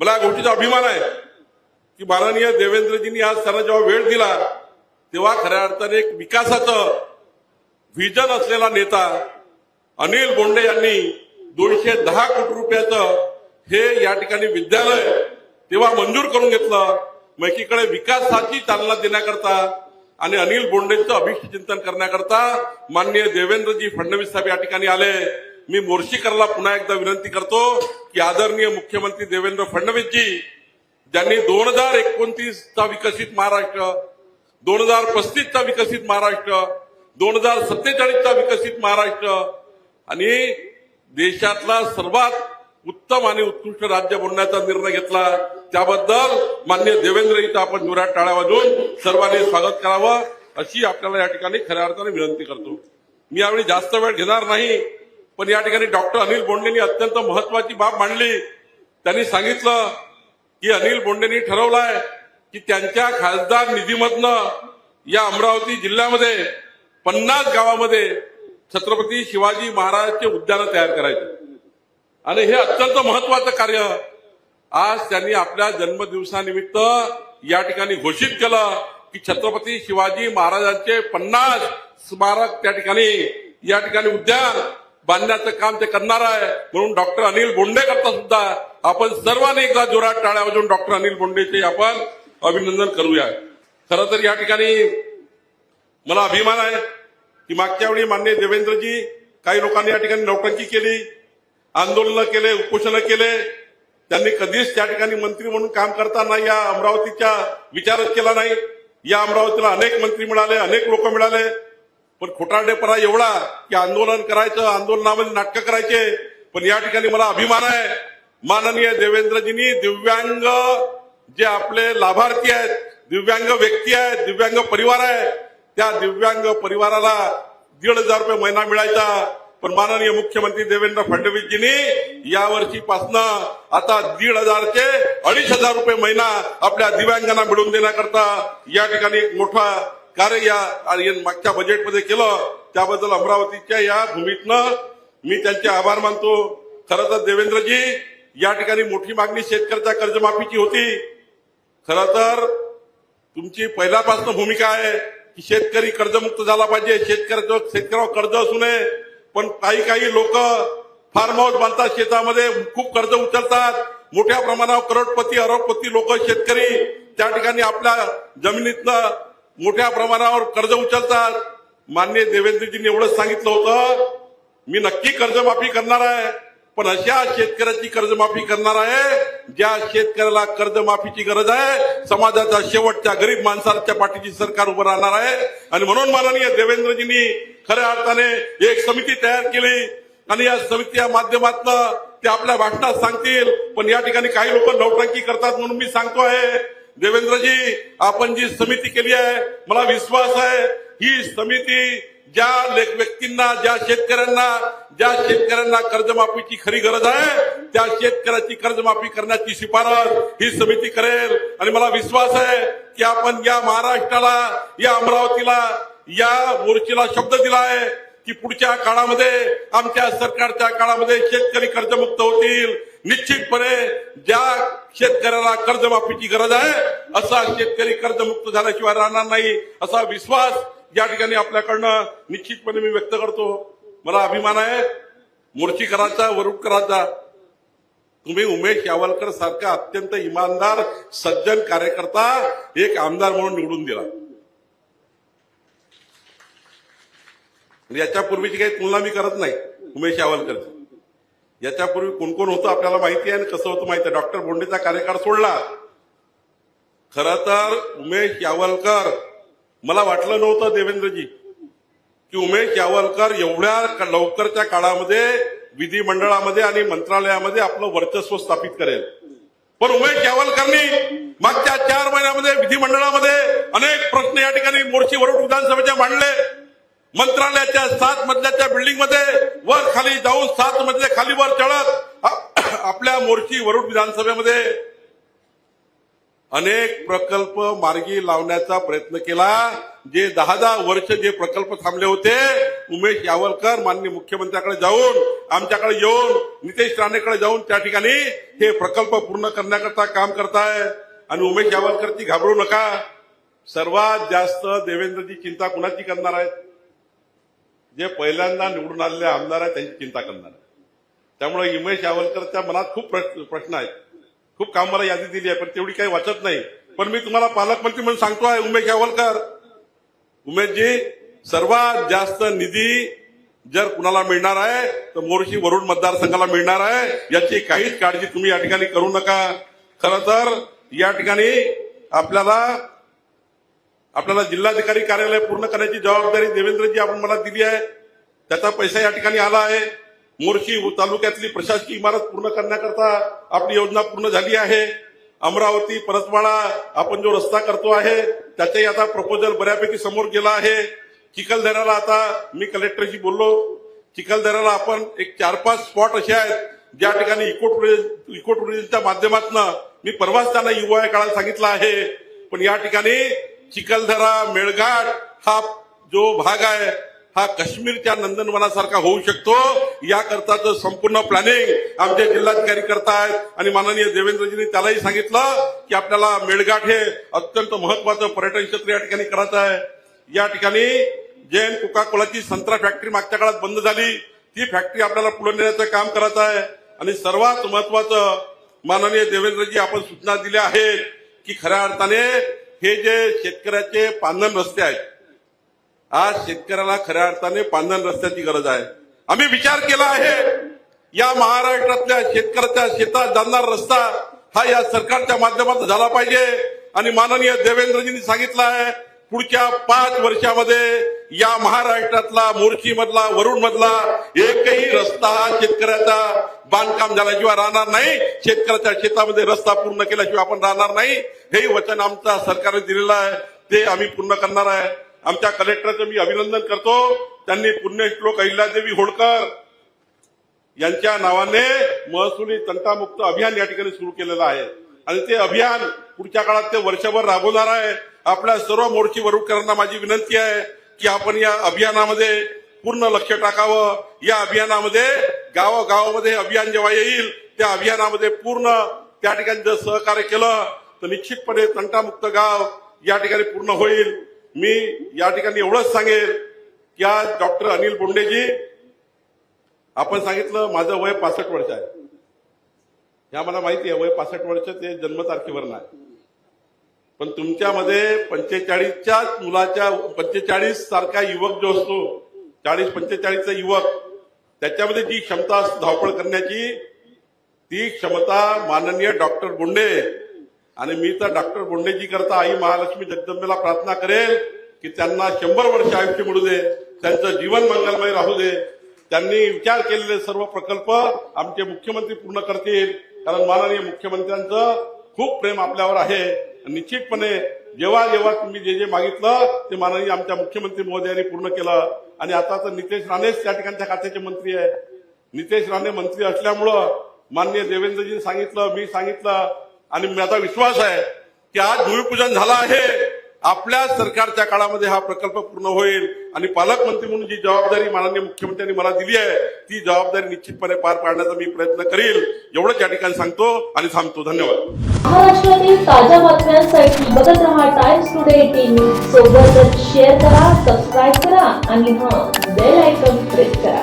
मला या गोष्टीचा अभिमान आहे की माननीय देवेंद्रजींनी आज त्यांना जेव्हा वेळ दिला तेव्हा खऱ्या अर्थाने एक विकासाचं व्हिजन असलेला नेता अनिल बोंडे यांनी दोनशे दहा कोटी रुपयाचं हे या ठिकाणी विद्यालय तेव्हा मंजूर करून घेतलं. मग एकीकडे विकासाची चालना देण्याकरता आणि अनिल बोंडेचं अभिष्ट चिंतन करण्याकरता माननीय देवेंद्रजी फडणवीस साहेब या ठिकाणी आले. मी मोर्शीकरला पुन्हा एकदा विनंती करतो की आदरणीय मुख्यमंत्री देवेंद्र फडणवीसजी ज्यांनी दोन हजार एकोणतीसचा विकसित महाराष्ट्र दोन हजार पस्तीसचा विकसित महाराष्ट्र दोन हजार सत्तेचाळीसचा विकसित महाराष्ट्र आणि देशातला सर्वात उत्तम आणि उत्कृष्ट राज्य बनण्याचा निर्णय घेतला. त्याबद्दल मान्य देवेंद्र इथं आपण जोरात टाळ्या वाजून सर्वांनी स्वागत करावं अशी आपल्याला या ठिकाणी खऱ्या अर्थाने विनंती करतो. मी यावेळी जास्त वेळ घेणार नाही. पण या ठिकाणी डॉक्टर अनिल बोंडेंनी अत्यंत महत्वाची बाब मांडली. त्यांनी सांगितलं की अनिल बोंडेंनी ठरवलंय की त्यांच्या खासदार निधीमधनं या अमरावती जिल्ह्यामध्ये पन्नास गावामध्ये छत्रपती शिवाजी महाराजचे उद्यानं तयार करायचे. आणि हे अत्यंत महत्वाचं कार्य आज त्यांनी आपल्या जन्मदिवसानिमित्त या ठिकाणी घोषित केलं की छत्रपती शिवाजी महाराजांचे पन्नास स्मारक त्या ठिकाणी या ठिकाणी उद्यान बांधण्याचं काम ते करणार आहे. म्हणून डॉक्टर अनिल बोंडे करता सुद्धा आपण सर्वांनी एकदा जोरात टाळ्या वाजून डॉक्टर अनिल बोंडेचे आपण अभिनंदन करूया. खरं तर या ठिकाणी मला अभिमान आहे की मागच्या वेळी मान्य देवेंद्रजी काही लोकांनी या ठिकाणी नौटंकी केली आंदोलनं केले उपोषणं केले. त्यांनी कधीच त्या ठिकाणी मंत्री म्हणून काम करताना या अमरावतीच्या विचारच केला नाही. या अमरावतीला अनेक मंत्री मिळाले अनेक लोक मिळाले. पण खोटारडेपणा एवढा की आंदोलन करायचं आंदोलनामध्ये नाटकं करायचे पण या ठिकाणी मला अभिमान आहे. माननीय देवेंद्रजींनी दिव्यांग जे आपले लाभार्थी आहेत दिव्यांग व्यक्ती आहेत दिव्यांग परिवार आहे त्या दिव्यांग परिवाराला दीड हजार रुपये महिना मिळायचा. पण माननीय मुख्यमंत्री देवेंद्र फडणवीसजींनी यावर्षीपासनं आता दीड हजारचे अडीच हजार रुपये महिना आपल्या दिव्यांगांना मिळवून देण्याकरता या ठिकाणी एक मोठा कार्य या या मागच्या बजेटमध्ये केलं त्याबद्दल अमरावतीच्या या भूमीतनं मी त्यांचे आभार मानतो. खरं तर देवेंद्रजी या ठिकाणी मोठी मागणी शेतकऱ्याच्या कर्जमाफीची होती. खरं तर तुमची पहिल्यापासून भूमिका आहे की शेतकरी कर्जमुक्त झाला पाहिजे शेतकऱ्याचं शेतकऱ्यावर कर्ज असू नये. पण काही काही लोक फार्म हाऊस बांधतात शेतामध्ये खूप कर्ज उचलतात. मोठ्या प्रमाणावर करोडपती अरबपती लोक शेतकरी त्या ठिकाणी आपल्या जमिनीतनं मोठ्या प्रमाणावर कर्ज उचलतात. मान्य देवेंद्रजींनी एवढंच सांगितलं होतं. मी नक्की कर्जमाफी करणार आहे पण अशा शेतकऱ्याची कर्जमाफी करणार आहे ज्या शेतकऱ्याला कर्जमाफीची गरज आहे समाजाच्या शेवटच्या गरीब माणसाच्या पाठीची सरकार उभं राहणार आहे. आणि म्हणून माननीय देवेंद्रजींनी खऱ्या अर्थाने एक समिती तयार केली. आणि या समितीच्या माध्यमातून ते आपल्या भाषणात सांगतील पण या ठिकाणी काही लोक नौटंकी करतात म्हणून मी सांगतो आहे देवेंद्रजी आपण जी समिती केली आहे मला विश्वास आहे ही समिती ज्या व्यक्तींना ज्या शेतकऱ्यांना ज्या शेतकऱ्यांना कर्जमाफीची खरी गरज आहे त्या शेतकऱ्याची कर्जमाफी करण्याची शिफारस ही समिती करेल. आणि मला विश्वास आहे की आपण या महाराष्ट्राला या अमरावतीला या मोर्चीला शब्द दिला आहे की पुढच्या काळामध्ये आमच्या सरकारच्या काळामध्ये शेतकरी कर्जमुक्त होतील. निश्चितपणे ज्या शेतकऱ्याला कर्जमाफीची गरज आहे असा शेतकरी कर्जमुक्त झाल्याशिवाय राहणार नाही असा विश्वास या ठिकाणी आपल्याकडनं निश्चितपणे मी व्यक्त करतो. मला अभिमान आहे मोर्चीकरांचा वरुडकरांचा. तुम्ही उमेश यावलकर सारखा अत्यंत इमानदार सज्जन कार्यकर्ता एक आमदार म्हणून निवडून दिला. याच्यापूर्वीची काही तुलना मी करत नाही उमेश यावलकरची. याच्यापूर्वी कोण कोण होतं आपल्याला माहिती आहे आणि कसं होतं माहिती आहे? डॉक्टर बोंडेचा कार्यकाळ सोडला. खर तर उमेश यावलकर मला वाटलं नव्हतं देवेंद्रजी की उमेश यावलकर एवढ्या लवकरच्या काळामध्ये विधिमंडळामध्ये आणि मंत्रालयामध्ये आपलं वर्चस्व स्थापित करेल. पण उमेश यावलकरनी मागच्या चार महिन्यामध्ये विधिमंडळामध्ये अनेक प्रश्न या ठिकाणी मोर्ची वरुड विधानसभेच्या मांडले. मंत्रालयाच्या सात मजल्याच्या बिल्डिंगमध्ये वर खाली जाऊन सात मजले खाली वर चढत आपल्या मोर्ची वरुड विधानसभेमध्ये अनेक प्रकल्प मार्गी लावण्याचा प्रयत्न केला. जे दहा दहा वर्ष जे प्रकल्प थांबले होते उमेश यावलकर माननीय मुख्यमंत्र्याकडे जाऊन आमच्याकडे येऊन नितेश राणेकडे जाऊन त्या ठिकाणी हे प्रकल्प पूर्ण करण्याकरता काम करताय. आणि उमेश यावलकर ती घाबरू नका. सर्वात जास्त देवेंद्रजी चिंता कुणाची करणार आहेत? जे पहिल्यांदा निवडून आलेले आमदार आहेत त्यांची चिंता करणार. त्यामुळे उमेश यावलकरच्या मनात खूप प्रश्न प्रश्न आहेत. खूप कामाला यादी दिली आहे पण तेवढी काही वाचत नाही. पण मी तुम्हाला पालकमंत्री म्हणून सांगतो आहे उमेश यावलकर. उमेशजी सर्वात जास्त निधी जर कुणाला मिळणार आहे तर मोर्शी वरुण मतदारसंघाला मिळणार आहे. याची काहीच काळजी तुम्ही या ठिकाणी करू नका. खरं तर या ठिकाणी आपल्याला आपल्याला जिल्हाधिकारी कार्यालय पूर्ण करण्याची जबाबदारी देवेंद्रजी आपण मला दिली आहे. त्याचा पैसा या ठिकाणी आला आहे. मोर्शी तालुक्यातली प्रशासकीय इमारत पूर्ण करण्याकरता आपली योजना पूर्ण झाली आहे. अमरावती परतवाडा आपण जो रस्ता करतो आहे त्याचाही आता प्रपोजल बऱ्यापैकी समोर गेला आहे. चिखलदऱ्याला आता मी कलेक्टरशी बोललो. चिखलदऱ्याला आपण एक चार पाच स्पॉट असे आहेत ज्या ठिकाणी इको टुरिझम इको टुरिझमच्या माध्यमातून मी परवाच त्यांना युवा काळात सांगितलं आहे. पण या ठिकाणी चिखलदरा मेळघाट हा जो भाग आहे हा काश्मीरच्या नंदनवनासारखा होऊ शकतो. याकरताचं संपूर्ण प्लॅनिंग आमचे जिल्हाधिकारी करतायत आणि माननीय देवेंद्रजींनी त्यालाही सांगितलं की आपल्याला मेळघाट हे अत्यंत महत्वाचं पर्यटन क्षेत्र या ठिकाणी करायचं आहे. या ठिकाणी जैन कोका कोलाची संत्रा फॅक्टरी मागच्या काळात बंद झाली. ती फॅक्टरी आपल्याला पुढे नेण्याचं काम करायचं आहे. आणि सर्वात महत्वाचं माननीय देवेंद्रजी आपण सूचना दिल्या आहेत की खऱ्या अर्थाने हे जे शेतकऱ्याचे पांधन रस्ते आहेत आज शेतकऱ्याला खऱ्या अर्थाने पांधन रस्त्याची गरज आहे. आम्ही विचार केला आहे या महाराष्ट्रातल्या शेतकऱ्याच्या शेतात जाणारा रस्ता हा या सरकारच्या माध्यमातून झाला पाहिजे. आणि माननीय देवेंद्रजींनी सांगितलं आहे पुढच्या पाच वर्षामध्ये या महाराष्ट्रातला मोर्शी मधला वरुण मधला एकही रस्ता हा शेतकऱ्याचा बांधकाम झाल्याशिवाय राहणार नाही. शेतकऱ्याच्या शेतामध्ये रस्ता पूर्ण केल्याशिवाय आपण राहणार नाही. हेही वचन आमच्या सरकारने दिलेलं आहे. ते आम्ही पूर्ण करणार आहे. आमच्या कलेक्टरचं मी अभिनंदन करतो. त्यांनी पुण्यश्लोक अहिल्यादेवी होळकर यांच्या नावाने महसुली तंटामुक्त अभियान या ठिकाणी सुरू केलेलं आहे. आणि ते अभियान पुढच्या काळात ते वर्षभर राबवणार आहे. आपल्या सर्व मोर्ची वरुडकरांना माझी विनंती आहे की आपण या अभियानामध्ये पूर्ण लक्ष टाकावं. या अभियानामध्ये गावागावामध्ये अभियान जेव्हा येईल त्या अभियानामध्ये पूर्ण त्या ठिकाणी जर सहकार्य केलं तर निश्चितपणे तंटामुक्त गाव या ठिकाणी पूर्ण होईल. मी या ठिकाणी एवढंच सांगेल की आज डॉक्टर अनिल बोंडेजी आपण सांगितलं माझं वय पासष्ट वर्ष आहे. ह्या मला माहिती आहे वय पासष्ट वर्ष ते जन्मतारखेवर नाही. पण तुमच्यामध्ये पंचेचाळीसच्या मुलाच्या पंचेचाळीस सारखा युवक जो असतो चाळीस पंचेचाळीसचा युवक त्याच्यामध्ये जी क्षमता असते धावपळ करण्याची ती क्षमता माननीय डॉक्टर बोंडे आणि मी तर डॉक्टर बोंडेजी करता आई महालक्ष्मी जगदंबेला प्रार्थना करेल की त्यांना शंभर वर्ष आयुष्य मिळू दे त्यांचं जीवन मंगलमय राहू दे. त्यांनी विचार केलेले सर्व प्रकल्प आमचे मुख्यमंत्री पूर्ण करतील. कारण माननीय मुख्यमंत्र्यांचं खूप प्रेम आपल्यावर आहे. निश्चितपणे जेव्हा जेव्हा तुम्ही जे जे मागितलं ते माननीय आमच्या मुख्यमंत्री महोदयांनी पूर्ण केलं. आणि आता तर नितेश राणेच त्या ठिकाणच्या खात्याचे मंत्री आहे नितेश राणे मंत्री असल्यामुळं माननीय देवेंद्रजी सांगितलं मी सांगितलं. आणि माझा विश्वास आहे की आज भूमिपूजन झालं आहे. आपल्या सरकारच्या काळामध्ये हा प्रकल्प पूर्ण होईल. आणि पालकमंत्री म्हणून जी जबाबदारी माननीय मुख्यमंत्र्यांनी मला दिली आहे ती जबाबदारी निश्चितपणे पार पाडण्याचा मी प्रयत्न करील. एवढंच या ठिकाणी सांगतो आणि थांबतो. धन्यवाद. महाराष्ट्रातील ताज्या बातम्यांसाठी बघत राहा टाइम्स टुडे एटीन सोबतच शेअर करा सबस्क्राईब करा आणि हा बेल आयकॉन प्रेस करा.